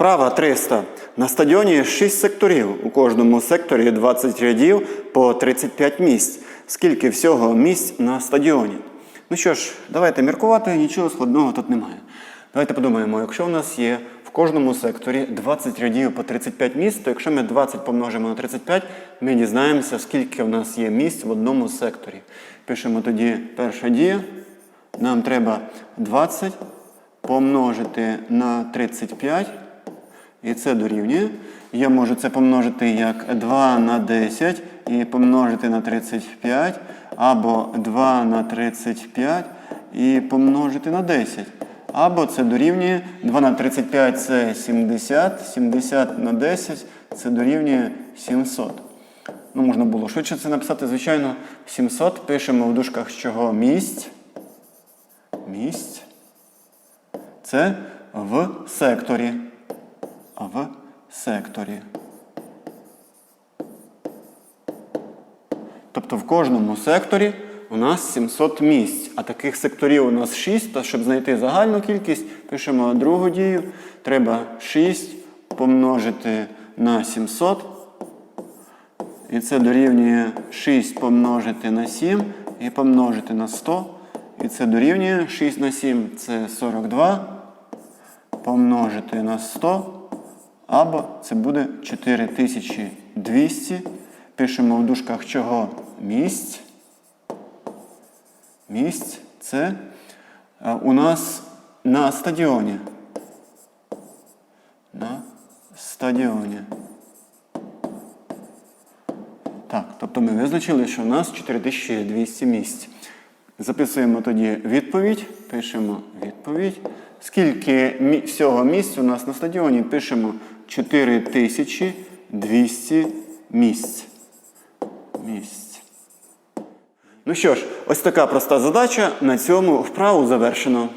Вправа 300. На стадіоні 6 секторів. У кожному секторі 20 рядів по 35 місць. Скільки всього місць на стадіоні? Ну що ж, давайте міркувати, нічого складного тут немає. Давайте подумаємо, якщо у нас є в кожному секторі 20 рядів по 35 місць, то якщо ми 20 помножимо на 35, ми дізнаємося, скільки в нас є місць в одному секторі. Пишемо тоді перша дія. Нам треба 20 помножити на 35. І це дорівнює. Я можу це помножити як 2 на 10 і помножити на 35, або 2 на 35 і помножити на 10. Або це дорівнює 2 на 35 це 70, 70 на 10 це дорівнює 700. Ну, можна було швидше це написати, звичайно, 700 пишемо в дужках чого місць. Місць. Це в секторі. В секторі. Тобто в кожному секторі у нас 700 місць, а таких секторів у нас 6, то щоб знайти загальну кількість, пишемо другу дію. Треба 6 помножити на 700. І це дорівнює 6 помножити на 7 і помножити на 100. І це дорівнює 6 на 7 це 42. Помножити на 100. Або це буде 4200. Пишемо в дужках чого місць. Місць це е, у нас на стадіоні. На стадіоні. Так, тобто ми визначили, що у нас 4200 місць. Записуємо тоді відповідь. Пишемо відповідь. Скільки всього місць у нас на стадіоні? Пишемо 4200 місць. Місць. Ну що ж, ось така проста задача. На цьому вправу завершено.